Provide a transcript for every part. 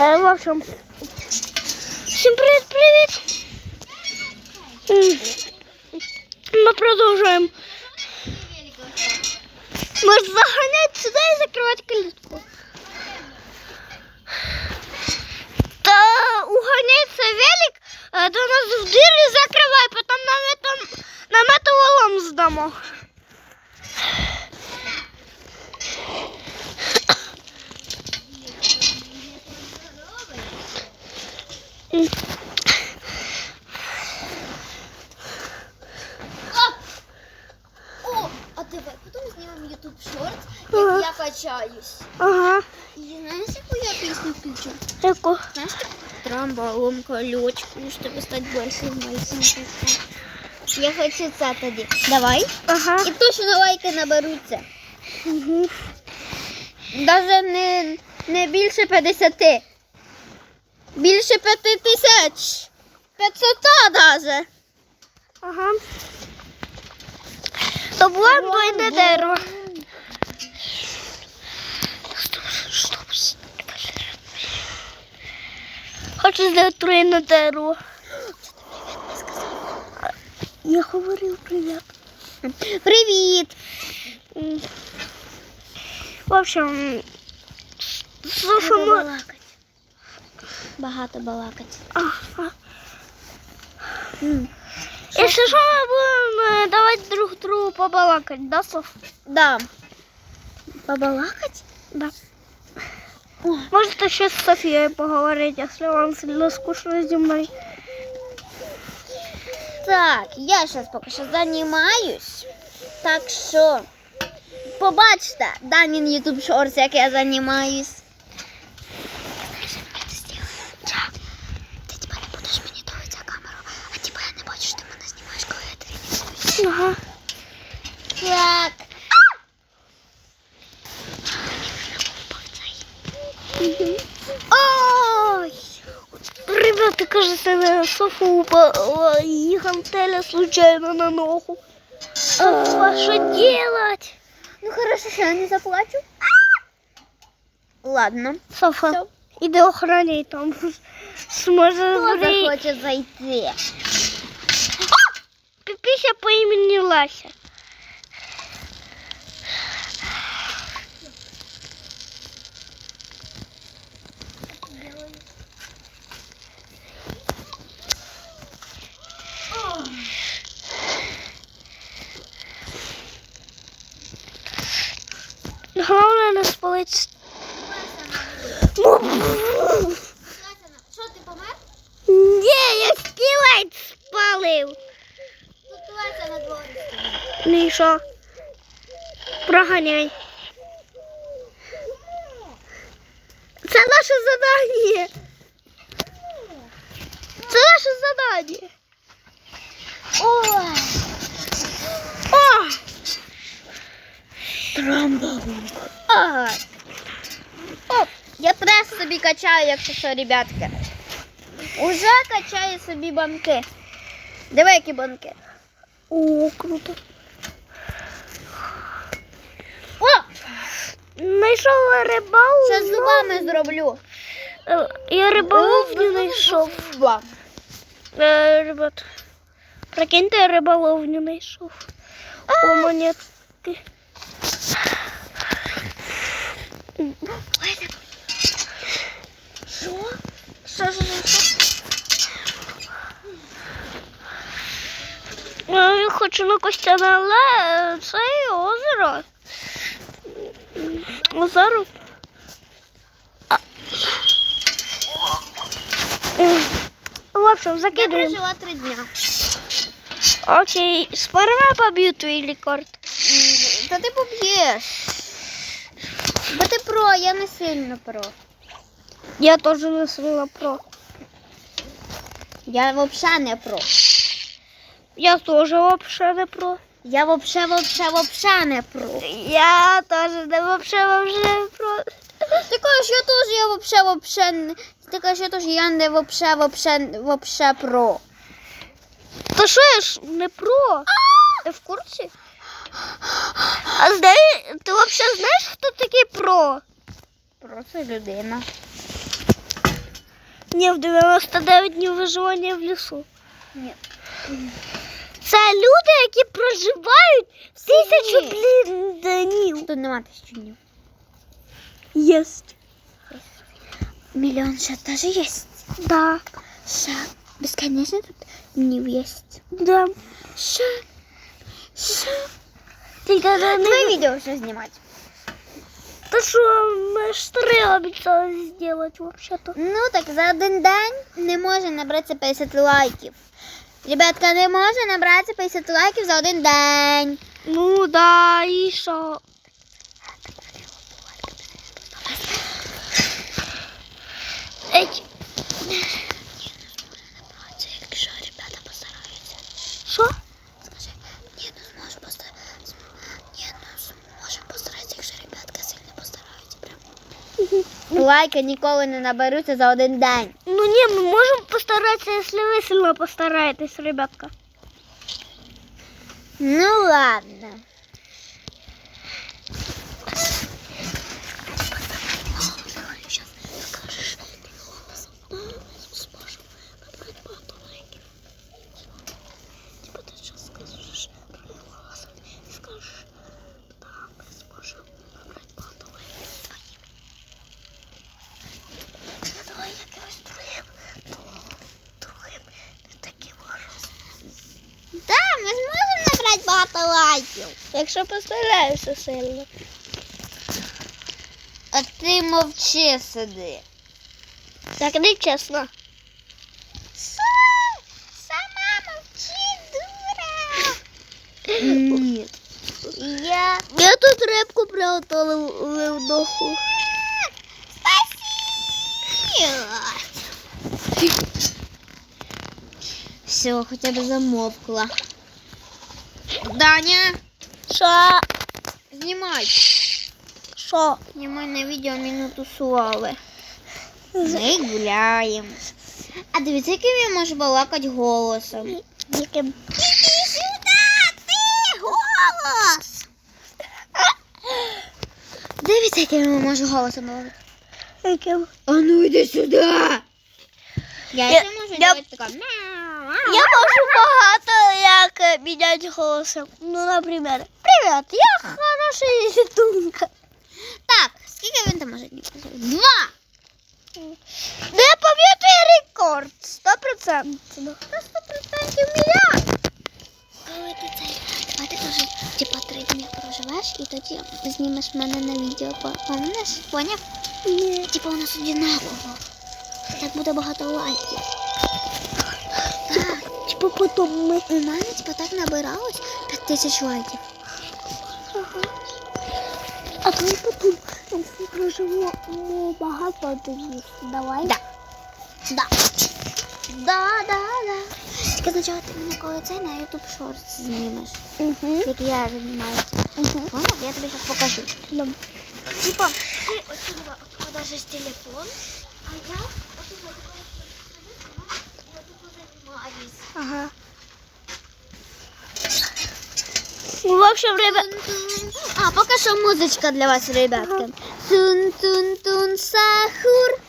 Е, в общем, всім привіт-привіт. М, Ми продовжуємо. Може заганяти сюди і закривати калітку. Та уганяється велик е, до нас в двір і закривай, потім на метом, на металолом здамо. О, а давай потім YouTube шорт, Ага. як я качаюсь. Ага. І знаєш, яку я пісню включу? Яку? Знаєш, трамбалом колючку, щоб стати більшим мальчиком. Я хочу це тоді. Давай. Ага. І точно лайки наберуться. Угу. Даже не, не більше 50. Більше 5 тисяч. 500 даже. Ага. Добуваємо двойне дерево. Хочу зробити троєне дерево. Я говорив привіт. Привіт. В общем, слушаємо. Багато балакать. Ага. Якщо що, ми будемо е, давати друг другу побалакати, да, Соф? Да. Побалакать? Да. Можете ще з Софією поговорити, якщо вам сильно скучно зі мною. Так, я зараз поки що займаюсь. Так що побачите Данін YouTube Shorts, як я займаюсь. Ти тепер не будеш мені дивитися камеру, а типа я не бачу, що ти мене знімаєш, коли я тобі Ага. Так. Ой! Ребята, кажется, на Софу упала и гантеля случайно на ногу. Софа, что делать? Ну хорошо, я не заплачу. Ладно. Софа, іди охраняй там. Сможет Хто зри... захоче зайти? Піпіся по імені Лася. Головне не спалити. Ну, Що ти помер? Ні, я скілець спалив. Тут Леся на дворі. І? Проганяй. Це наше задання. Це наше задання. Ой. О! Ага. О, я прес собі качаю, якщо що, ребятки. Уже качаю собі банки. Диви, які банки. О, круто. О! Знайшов рибалку. Ще з зубами зроблю. Е, Я риболовню знайшов. Ба. Е, Ребят, прикиньте, я риболовню знайшов. О, монетки. Що? Що, що, що, Я хочу на Костяне, але це і озеро. Озеро. А. В общем, Я закидуємо. прожила три дня. Окей, сперва поб'ю твій рекорд. Та ти поб'єш. Бо ти про, я не сильно про. Я теж не сильно про. Я взагалі не про. Я теж взагалі не про. Я вообще, вообще, вообще не про. Я теж не вообще вообще про. Ти кажеш, я теж, я вообще, вообще, не- ти кажеш, я теж, я не вообще, вообще, вообще про. Та що я ж не про? Ти в курсі? А знає, ти взагалі знаєш, хто такий про? Просто людина. Ні, в 99 днів виживання в лісу. Ні. Це люди, які проживають тисячу блін днів. Тут нема тисячу днів. Єсть. Мільйон ще теж є. Да. Ще безконечно тут днів є. Да. Ще. Ще. Тільки не, Твоє відео вже знімати. Та що, ми ж три обіцяли зробити вообще-то. Ну так за один день не може набратися 50 лайків. Ребятка, не може набратися 50 лайків за один день. Ну да, і що? Що? Скажи, ні, не зможу постаратися. Ні, не зможемо постаратися, якщо ребятка сильно постараються. Прям. Лайки ніколи не наберуться за один день. Ну ні, ми можемо постаратися, якщо ви сильно постараєтесь, ребятка. Ну ладно. Давай якимось другим, другим, не таким Так, ми зможемо набрати лайків. Якщо постараєшся сильно. А ти мовчи сиди. Так не чесно. Сама мовчи, дура. Ні. Я. Я тут рибку приготував в духу. Все, хоча б замовкла. Даня, Що? знімай. Що? Знімай на відео минуту слави. Ми гуляємо. А дивіться, яким я можу балакати голосом. Яким? Іди сюди, ти голос. Дивіться, яким я можу голосом балакати. Яким? А ну йди сюди. Я, Я- ще можу я- робити таке. Я можу багато як е, міняти голосом. Ну, наприклад, привіт, я хороший зітунка. Так, скільки він там може днів? Два. Ну, я пам'ятаю рекорд. Сто процентів. Сто процентів мільярд. Коли ти цей, давай ти теж, типа, три дні проживеш і тоді знімеш мене на відео. Помниш? Поняв? Ні. Типа у нас одинаково. Так буде багато лайків. Потім ми. у мене типа так набиралось 5 тисяч лайків. А коли потім проживемо багато днів. Давай. Да. Да. Да, да, да. Тільки спочатку ти мене коли цей на YouTube Shorts знімеш. Угу. Як я знімаю. Угу. Поняв? Я тобі зараз покажу. Добре. Типа, ти отсюда откладаєш телефон, а я отсюда. Ага. Ну, в общем, ребят, А, поки що музичка для вас, ребятки. Тун-тун-тун, сахур.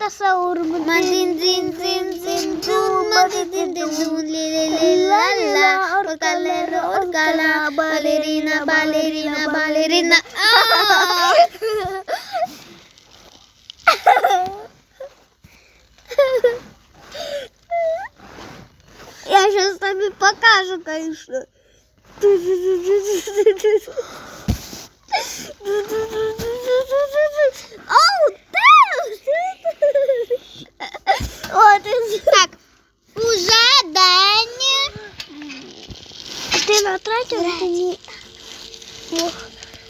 это саурма. Мадин-дин-дин-дин-дун, мадин-дин-дин-дун, лі-лі-лі-ла-ла. Оркалеро, оркала, балерина, балерина, балерина. А! Я сейчас тобі покажу, конечно. Оу, О, ти Так, уже день. Ти натратив мені.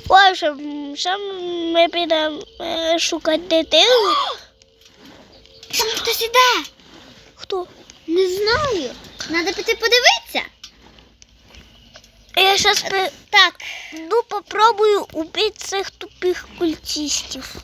В общем, що ми підемо е, шукати дитину? Там хтось іде. Хто? Не знаю. Надо піти подивитися. Я зараз Так, ну, попробую убити цих тупих культистів.